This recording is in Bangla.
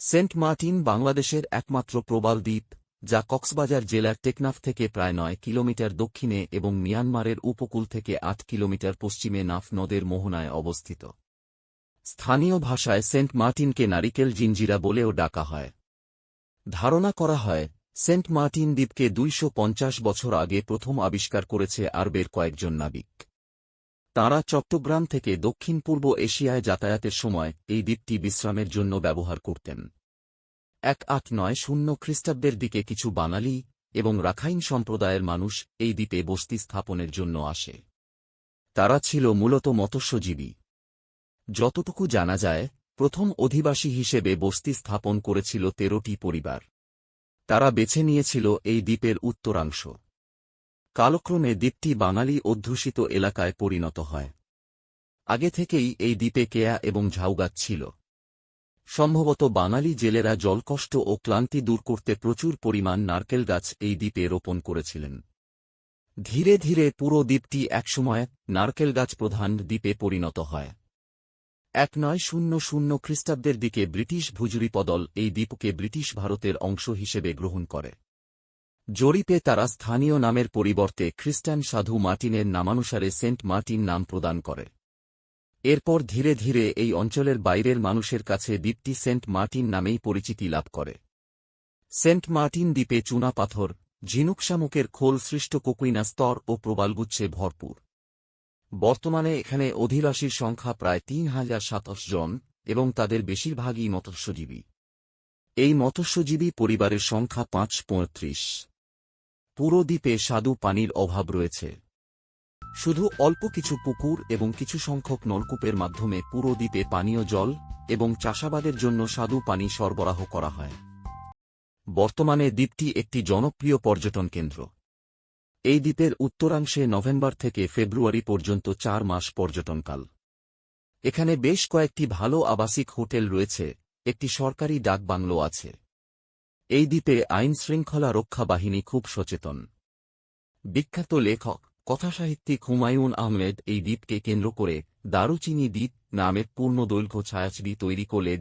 সেন্ট মার্টিন বাংলাদেশের একমাত্র প্রবাল দ্বীপ, যা কক্সবাজার জেলার টেকনাফ থেকে প্রায় নয় কিলোমিটার দক্ষিণে এবং মিয়ানমারের উপকূল থেকে আট কিলোমিটার পশ্চিমে নাফ নদের মোহনায় অবস্থিত। স্থানীয় ভাষায় সেন্ট মার্টিনকে নারিকেল জিঞ্জিরা বলেও ডাকা হয়। ধারণা করা হয়, সেন্ট মার্টিন দ্বীপকে দুইশ পঞ্চাশ বছর আগে প্রথম আবিষ্কার করেছে আরবের কয়েকজন নাবিক। তাঁরা চট্টগ্রাম থেকে দক্ষিণ পূর্ব এশিয়ায় যাতায়াতের সময় এই দ্বীপটি বিশ্রামের জন্য ব্যবহার করতেন। এক আট নয় শূন্য খ্রিস্টাব্দের দিকে কিছু বাঙালি এবং রাখাইন সম্প্রদায়ের মানুষ এই দ্বীপে বস্তি স্থাপনের জন্য আসে। তারা ছিল মূলত মৎস্যজীবী। যতটুকু জানা যায়, প্রথম অধিবাসী হিসেবে বস্তি স্থাপন করেছিল তেরোটি পরিবার। তারা বেছে নিয়েছিল এই দ্বীপের উত্তরাংশ। কালক্রমে দ্বীপটি বাঙালি অধ্যুষিত এলাকায় পরিণত হয়। আগে থেকেই এই দ্বীপে কেয়া এবং ঝাউগাছ ছিল। সম্ভবত বাঙালি জেলেরা জলকষ্ট ও ক্লান্তি দূর করতে প্রচুর পরিমাণ নারকেল গাছ এই দ্বীপে রোপণ করেছিলেন। ধীরে ধীরে পুরো দ্বীপটি একসময় নারকেল গাছ প্রধান দ্বীপে পরিণত হয়। এক নয় শূন্য শূন্য খ্রিস্টাব্দের দিকে ব্রিটিশ ভুজুরিপদল এই দ্বীপকে ব্রিটিশ ভারতের অংশ হিসেবে গ্রহণ করে। জরিপে তারা স্থানীয় নামের পরিবর্তে খ্রিস্টান সাধু মার্টিনের নামানুসারে সেন্ট মার্টিন নাম প্রদান করে। এরপর ধীরে ধীরে এই অঞ্চলের বাইরের মানুষের কাছে দ্বীপটি সেন্ট মার্টিন নামেই পরিচিতি লাভ করে। সেন্ট মার্টিন দ্বীপে চুনা পাথর ঝিনুক খোল সৃষ্ট কোকুইনা স্তর ও প্রবালগুচ্ছে ভরপুর। বর্তমানে এখানে অধিবাসীর সংখ্যা প্রায় তিন হাজার সাতাশ জন এবং তাদের বেশিরভাগই মৎস্যজীবী। এই মৎস্যজীবী পরিবারের সংখ্যা পাঁচ পঁয়ত্রিশ। পুরো দ্বীপে স্বাদু পানির অভাব রয়েছে। শুধু অল্প কিছু পুকুর এবং কিছু সংখ্যক নলকূপের মাধ্যমে পুরো দ্বীপে পানীয় জল এবং চাষাবাদের জন্য স্বাদু পানি সরবরাহ করা হয়। বর্তমানে দ্বীপটি একটি জনপ্রিয় পর্যটন কেন্দ্র। এই দ্বীপের উত্তরাংশে নভেম্বর থেকে ফেব্রুয়ারি পর্যন্ত চার মাস পর্যটনকাল। এখানে বেশ কয়েকটি ভালো আবাসিক হোটেল রয়েছে, একটি সরকারি ডাক বাংলো আছে। এই দ্বীপে আইনশৃঙ্খলা রক্ষা বাহিনী খুব সচেতন। বিখ্যাত লেখক, কথাসাহিত্যিক হুমায়ুন আহমেদ এই দ্বীপকে কেন্দ্র করে দারুচিনি দ্বীপ নামের পূর্ণ দৈর্ঘ্য ছায়াছবি তৈরি করে